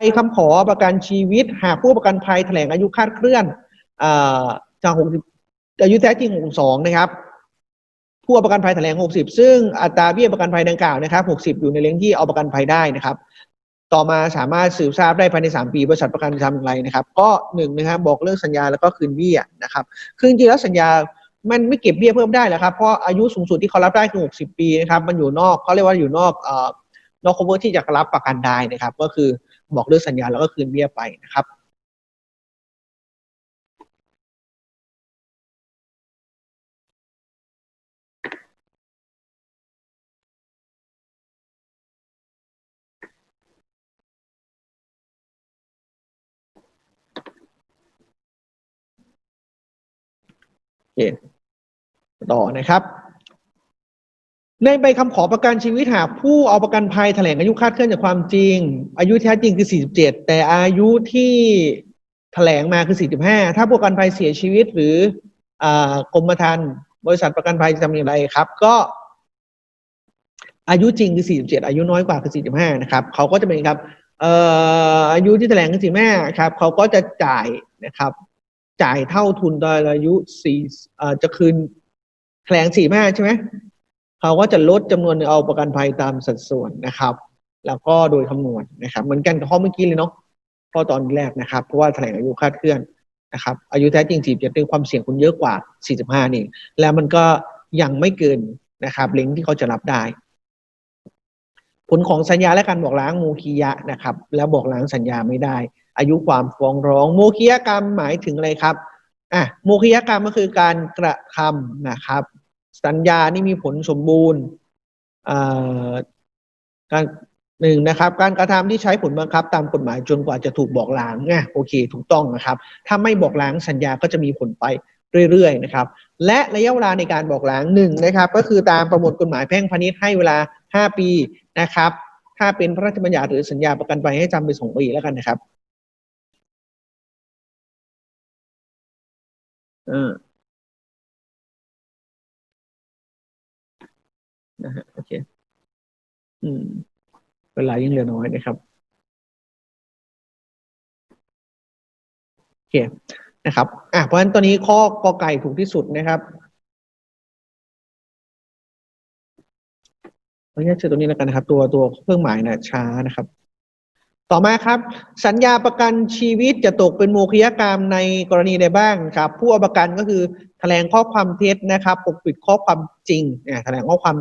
ในคำขอประกันชีวิต หากผู้ประกันภัยแถลงอายุคาดเคลื่อนอ่าจาก 60 อายุแท้จริง 62 นะครับ ผู้ประกันภัยแถลง 60 ซึ่งอัตราเบี้ยประกันภัยดังกล่าวนะครับ 60 อยู่ในเลงที่เอาประกันภัยได้นะครับ ต่อมาสามารถสืบทราบได้ภายใน 3 ปีบริษัทประกันทำอย่างไรนะครับ ก็หนึ่งนะครับบอกเลิกสัญญาแล้วก็คืนเบี้ยนะครับ คือจริงแล้วสัญญามันไม่เก็บเบี้ยเพิ่มได้แล้วครับ เพราะอายุสูงสุดที่เขารับได้คือ 60 ปีนะครับ มันอยู่นอกเขาเรียกว่าอยู่นอกอ่อนอก cover ที่จะรับประกันได้นะครับ ก็คือ บอกเลิกสัญญาแล้วก็คืนเบี้ยไปนะครับโอเคต่อนะครับ ในใบคำขอประกันชีวิตหากผู้เอาประกันภัยแถลงอายุคาดเคลื่อนจากความจริง อายุแท้จริงคือ 47 แต่อายุที่แถลงมาคือ 45 ถ้าผู้ประกันภัยเสียชีวิตหรืออกรมธรรม์บริษัทประกันภัยจะทำอย่างไรครับ ก็ อายุจริงคือ 47 อายุน้อยกว่าคือ 45 นะครับเขาก็จะเป็นครับเอ่ออายุที่แถลงคือ45ครับเขาก็จะจ่ายนะครับ จ่ายเท่าทุนตอนอายุสี่เอ่อจะคืนแถลงสี่ห้าใช่ไหม เขาก็จะลดจำนวนเอาประกันภัยตามสัดส่วนนะครับ แล้วก็โดยคำนวณนะครับ เหมือนกันกับข้อเมื่อกี้เลยเนาะข้อตอนแรกนะครับ เพราะว่าแถลงอายุคาดเคลื่อนนะครับ อายุแท้จริงสี่เจ็ดเป็นความเสี่ยงคุณเยอะกว่าสี่สิบห้านี่แล้วมันก็ยังไม่เกินนะครับเล้งที่เขาจะรับได้ ผลของสัญญาและการบอกล้างโมคียะนะครับ แล้วบอกล้างสัญญาไม่ได้ อายุความฟ้องร้องโมคียกรรมหมายถึงอะไรครับอะโมคียกรรมก็คือการกระทำนะครับ สัญญานี่มีผลสมบูรณ์อ่าการหนึ่งนะครับ การกระทำที่ใช้ผลบังคับ ตามกฎหมายจนกว่าจะถูกบอกล้างอะโอเค ถูกต้องนะครับ ถ้าไม่บอกล้างสัญญาก็จะมีผลไปเรื่อยๆนะครับ และระยะเวลาในการบอกล้างหนึ่งนะครับ ก็คือตามประมวลกฎหมายแพ่งพาณิชย์ให้เวลาห้าปีนะครับ ถ้าเป็นพระราชบัญญัติหรือสัญญาประกันภัยให้จำเป็นสองปีแล้วกันนะครับเออ นะฮะโอเค อืม เวลายิ่งเหลือน้อยนะครับโอเคนะครับอะเพราะฉะนั้นตัวนี้ข้อกอไก่ถูกที่สุดนะครับขออนุญาตเจอตัวนี้แล้วกันนะครับ ตัวตัวเครื่องหมายนะช้านะครับ ต่อมาครับ สัญญาประกันชีวิตจะตกเป็นโมฆะกรรมในกรณีใดบ้างครับ ผู้เอาประกันก็คือแถลงข้อความเท็จนะครับปกปิดข้อความจริงเนี่ยแถลงข้อความ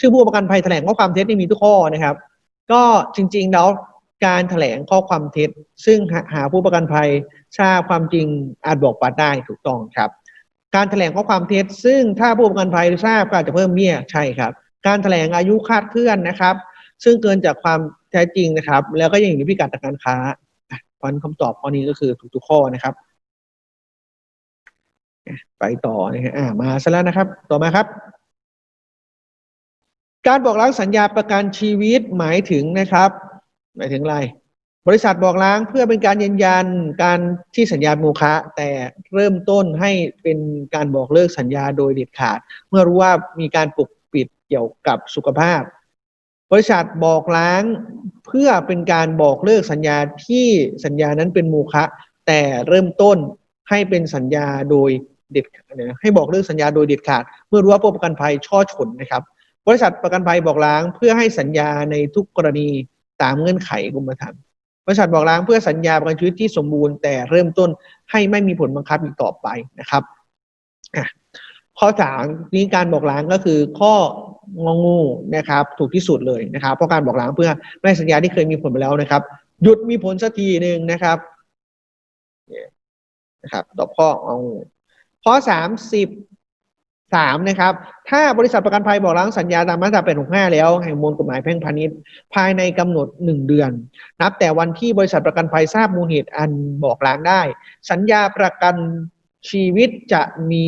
ชื่อผู้ประกันภัยแถลงข้อความเท็จนี่มีทุกข้อนะครับ ก็จริง ๆ แล้วการแถลงข้อความเท็จ ซึ่งหาหาผู้ประกันภัยทราบความจริงอาจบอกปัดได้ถูกต้องครับ การแถลงข้อความเท็จ ซึ่งถ้าผู้ประกันภัยทราบก็อาจจะเพิ่มเบี้ยใช่ครับ การแถลงอายุคาดเคลื่อนนะครับ ซึ่งเกินจากความ แท้จริงนะครับ แล้วก็ยังอยู่ในพิกัดทางการค้าอะเพราะฉะนั้นคำตอบข้อนี้ก็คือถูกทุกข้อนะครับ ไปต่อนะฮะมาซะแล้วนะครับ ต่อมาครับ การบอกล้างสัญญาประกันชีวิตหมายถึงนะครับ หมายถึงอะไร บริษัทบอกล้างเพื่อเป็นการยืนยันการที่สัญญาโมฆะแต่เริ่มต้นให้เป็นการบอกเลิกสัญญาโดยเด็ดขาด เมื่อรู้ว่ามีการปกปิดเกี่ยวกับสุขภาพ บริษัทบอกล้างเพื่อเป็นการบอกเลิกสัญญาที่สัญญานั้นเป็นโมฆะแต่เริ่มต้นให้เป็นสัญญาโดยเด็ดขาดให้บอกเลิกสัญญาโดยเด็ดขาด เมื่อรู้ว่าผู้ประกันภัยช่อฉนนะครับ บริษัทประกันภัยบอกล้างเพื่อให้สัญญาในทุกกรณีตามเงื่อนไขกรมธรรม์บริษัทบอกล้างเพื่อสัญญาประกันชีวิตที่สมบูรณ์แต่เริ่มต้นให้ไม่มีผลบังคับอีกต่อไปนะครับข้อสามนี้การบอกล้างก็คือข้อ งองูนะครับ ถูกที่สุดเลยนะครับ เพราะการบอกล้างเพื่อไม่ให้สัญญาที่เคยมีผลไปแล้วนะครับ หยุดมีผลสักทีหนึ่งนะครับนะครับตอบข้ององูข้อสามสิบสามนะครับ ถ้าบริษัทประกันภัยบอกล้างสัญญาตามมาตราแปดหกห้าแล้วแห่งมูลกฎหมายแพ่งพาณิชย์ภายในกำหนดหนึ่งเดือน นับแต่วันที่บริษัทประกันภัยทราบมูลเหตุอันบอกล้างได้ สัญญาประกันชีวิตจะมี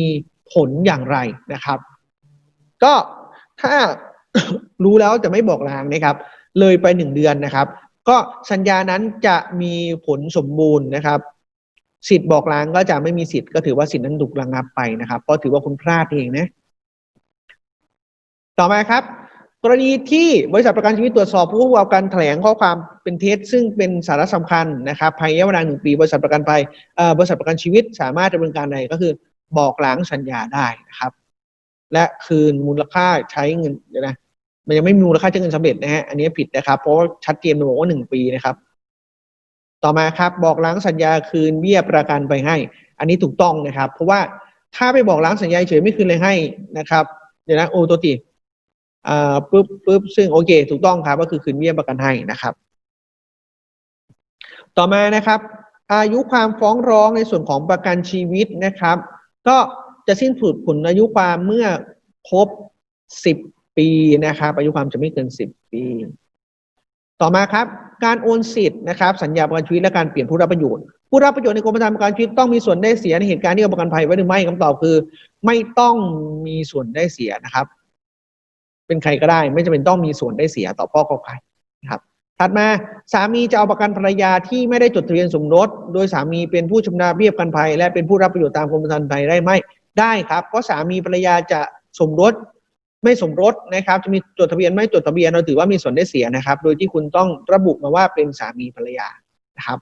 ผลอย่างไรนะครับ ก็ ถ้ารู้แล้วจะไม่บอกล้างนะครับ เลยไปหนึ่งเดือนนะครับ ก็สัญญานั้นจะมีผลสมบูรณ์นะครับ สิทธิ์บอกล้างก็จะไม่มีสิทธิ์ก็ถือว่าสิทธิ์นั้นถูกระงับไปนะครับเพราะถือว่าคุณพลาดเองนะต่อมาครับ กรณีที่บริษัทประกันชีวิตตรวจสอบผู้ประกอบการแถลงข้อความเป็นเท็จซึ่งเป็นสาระสำคัญนะครับภายในเวลาหนึ่งปี บริษัทประกันภัยเอ่อบริษัทประกันชีวิตสามารถดำเนินการใดก็คือบอกล้างสัญญาได้นะครับ และคืนมูลค่าใช้เงินเดี๋ยวนะมันยังไม่มีมูลค่าใช้เงินสำเร็จนะฮะอันนี้ผิดนะครับ เพราะชัดเจนบอกว่าหนึ่งปีนะครับ ต่อมาครับบอกล้างสัญญาคืนเบี้ยประกันไปให้ อันนี้ถูกต้องนะครับ เพราะว่าถ้าไปบอกล้างสัญญาเฉยไม่คืนเลยให้นะครับ เดี๋ยวนะโอตัวตีอ่าปุ๊บปุ๊บซึ่งโอเค ถูกต้องครับ ก็คือคืนเบี้ยประกันให้นะครับ ต่อมานะครับ อายุความฟ้องร้องในส่วนของประกันชีวิตนะครับ ก็ จะสิ้นสุดผลอายุความเมื่อครบ10ปีนะครับอายุความจะไม่เกิน10ปี ต่อมาครับ การโอนสิทธิ์นะครับ สัญญาประกันชีวิตและการเปลี่ยนผู้รับประโยชน์ผู้รับประโยชน์ในกรมธรรม์ประกันชีวิตต้องมีส่วนได้เสียในเหตุการณ์ที่เอาประกันภัยไว้หรือไม่คำตอบคือ ไม่ต้องมีส่วนได้เสียนะครับ เป็นใครก็ได้ ไม่จำเป็นต้องมีส่วนได้เสียต่อพ่อขอใครนะครับถัดมาสามีจะเอาประกันภรรยาที่ไม่ได้จดทะเบียนสมรส โดยสามีเป็นผู้ชำระเบี้ยประกันภัย และเป็นผู้รับประโยชน์ตามกรมธรรม์ภัยได้ไหม ได้ครับเพราะสามีภรรยาจะสมรสไม่สมรสนะครับ จะมีจดทะเบียนไม่จดทะเบียนเราถือว่ามีส่วนได้เสียนะครับ โดยที่คุณต้องระบุมาว่าเป็นสามีภรรยานะครับ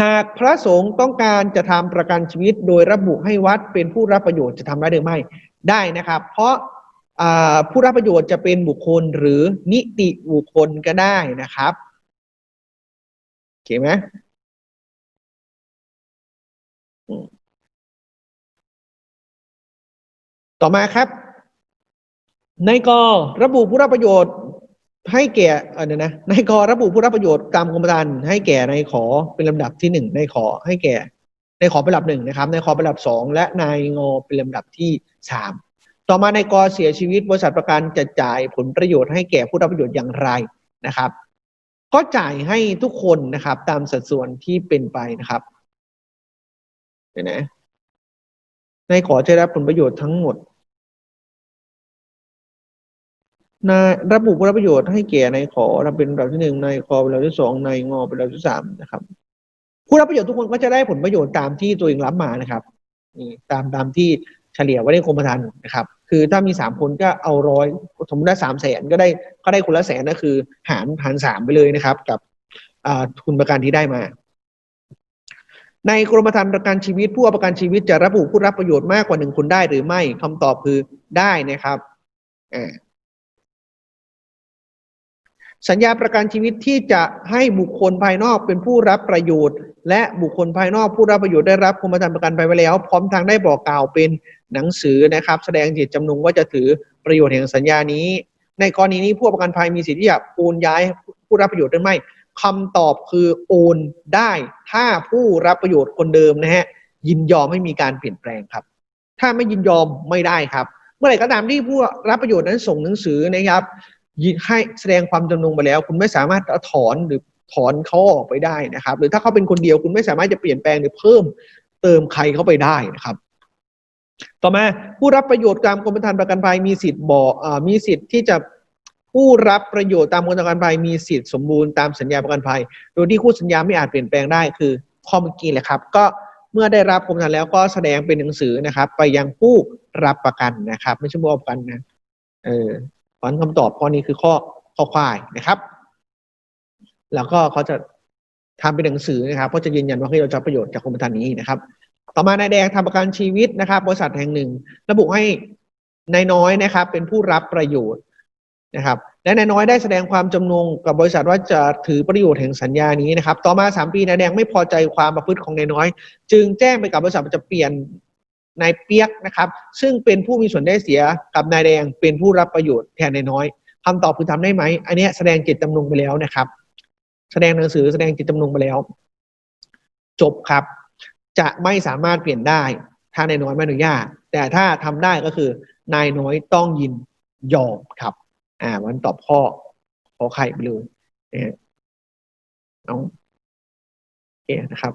หากพระสงฆ์ต้องการจะทำประกันชีวิต โดยระบุให้วัดเป็นผู้รับประโยชน์จะทำได้หรือไม่ได้นะครับ เพราะผู้รับประโยชน์จะเป็นบุคคลหรือนิติบุคคลก็ได้นะครับโอเคไหม ต่อมาครับ ในกอระบุผู้รับประโยชน์ให้แก่เออเดี๋ยวนะในกอระบุผู้รับประโยชน์ตามกรมธรรม์ให้แก่ในขอเป็นลำดับที่หนึ่งในขอให้แก่ ในขอเป็นลำดับหนึ่งนะครับ ในขอเป็นลำดับสองและในงอเป็นลำดับที่สามต่อมาในกอเสียชีวิตบริษัทประกันจะจ่ายผลประโยชน์ให้แก่ผู้รับประโยชน์อย่างไรนะครับ ก็จ่ายให้ทุกคนนะครับ ตามสัดส่วนที่เป็นไปนะครับเห็นไหมในขอจะได้รับผลประโยชน์ทั้งหมด นายระบุผู้รับประโยชน์ให้แก่ในขอรับเป็นลำดับที่หนึ่งในคอเป็นลำดับที่สองในงอเป็นลำดับที่สามนะครับ ผู้รับประโยชน์ทุกคนก็จะได้ผลประโยชน์ตามที่ตัวเองรับมานะครับนี่ตามตามที่เฉลี่ยไว้ในกรมธรรม์นะครับ คือถ้ามีสามคนก็เอาร้อยสมมติได้สามแสนก็ได้ก็ได้คนละแสนก็คือ หารหารสามไปเลยนะครับ กับอ่าทุนประกันที่ได้มา ในกรมธรรม์ประกันชีวิตผู้ประกันชีวิตจะระบุผู้รับประโยชน์มากกว่าหนึ่งคนได้หรือไม่คำตอบคือได้นะครับอ่า สัญญาประกันชีวิตที่จะให้บุคคลภายนอกเป็นผู้รับประโยชน์ และบุคคลภายนอกผู้รับประโยชน์ได้รับกรมธรรม์ประกันไปไว้แล้ว พร้อมทางได้บอกกล่าวเป็นหนังสือนะครับ แสดงเจตจำนงว่าจะถือประโยชน์แห่งสัญญานี้ ในกรณีนี้ผู้ประกันภัยมีสิทธิ์ที่จะโอนย้ายผู้รับประโยชน์ได้ไหมคำตอบคือโอนได้ถ้าผู้รับประโยชน์คนเดิมนะฮะยินยอมให้มีการเปลี่ยนแปลงครับ ถ้าไม่ยินยอมไม่ได้ครับ เมื่อไหร่ก็ตามที่ผู้รับประโยชน์นั้นส่งหนังสือนะครับ ให้แสดงความจำนงไปแล้ว คุณไม่สามารถถอนหรือถอนเขาออกไปได้นะครับ หรือถ้าเขาเป็นคนเดียวคุณไม่สามารถจะเปลี่ยนแปลงหรือเพิ่มเติมใครเข้าไปได้นะครับ ต่อมาผู้รับประโยชน์ตามกรมธรรม์ประกันภัยมีสิทธิ์บอกอมีสิทธิ์ที่จะผู้รับประโยชน์ตามกรมธรรม์ประกันภัยมีสิทธิ์สมบูรณ์ตามสัญญาประกันภัย โดยที่คู่สัญญาไม่อาจเปลี่ยนแปลงได้คือข้อเมื่อกี้แหละครับ ก็เมื่อได้รับกรมธรรม์แล้วก็แสดงเป็นหนังสือนะครับ ไปยังผู้รับประกันนะครับ ไม่ใช่ผู้ประกันนะเออ เพราะคำตอบข้อนี้คือข้อข้อควายนะครับ แล้วก็เขาจะทำเป็นหนังสือนะครับก็จะยืนยันว่าเฮ้เราจะประโยชน์จากกรมธรรม์นี้นะครับ ต่อมานายแดงทำประกันชีวิตนะครับ บริษัทแห่งหนึ่ง ระบุให้นายน้อยนะครับ เป็นผู้รับประโยชน์นะครับ และนายน้อยได้แสดงความจำนงกับบริษัทว่าจะถือประโยชน์แห่งสัญญานี้นะครับ ต่อมาสามปีนายแดงไม่พอใจความประพฤติของนายน้อย จึงแจ้งไปกับบริษัทจะเปลี่ยน นายเปียกนะครับ ซึ่งเป็นผู้มีส่วนได้เสียกับนายแดงเป็นผู้รับประโยชน์แทนนายน้อยคำตอบคือทำได้ไหมอันนี้แสดงเจตจำนงไปแล้วนะครับ แสดงหนังสือแสดงเจตจำนงไปแล้ว จบครับ จะไม่สามารถเปลี่ยนได้ ถ้านายน้อยไม่อนุญาต แต่ถ้าทำได้ก็คือนายน้อยต้องยินยอมครับ อ่ามันตอบข้อขอไข่ไปเลยนะฮะเอาโอเคนะครับ